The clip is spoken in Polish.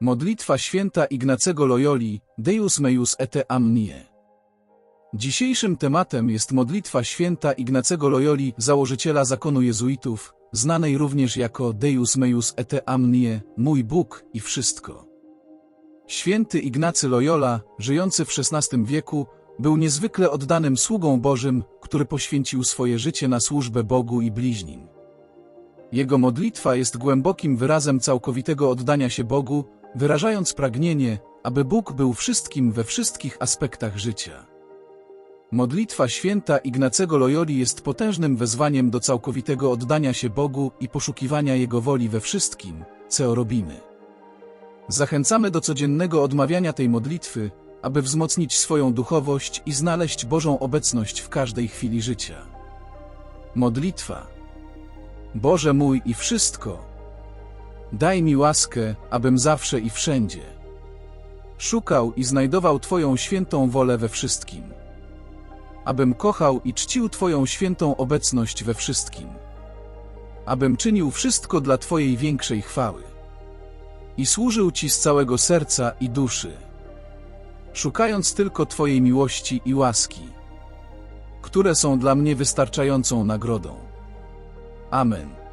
Modlitwa święta Ignacego Loyoli, Deus meius et amnie. Dzisiejszym tematem jest modlitwa święta Ignacego Loyoli, założyciela zakonu jezuitów, znanej również jako Deus meius et amnie, mój Bóg i wszystko. Święty Ignacy Loyola, żyjący w XVI wieku, był niezwykle oddanym sługą Bożym, który poświęcił swoje życie na służbę Bogu i bliźnim. Jego modlitwa jest głębokim wyrazem całkowitego oddania się Bogu, wyrażając pragnienie, aby Bóg był wszystkim we wszystkich aspektach życia. Modlitwa święta Ignacego Loyoli jest potężnym wezwaniem do całkowitego oddania się Bogu i poszukiwania Jego woli we wszystkim, co robimy. Zachęcamy do codziennego odmawiania tej modlitwy, aby wzmocnić swoją duchowość i znaleźć Bożą obecność w każdej chwili życia. Modlitwa. Boże mój i wszystko. Daj mi łaskę, abym zawsze i wszędzie szukał i znajdował Twoją świętą wolę we wszystkim. Abym kochał i czcił Twoją świętą obecność we wszystkim. Abym czynił wszystko dla Twojej większej chwały. I służył Ci z całego serca i duszy. Szukając tylko Twojej miłości i łaski, które są dla mnie wystarczającą nagrodą. Amen.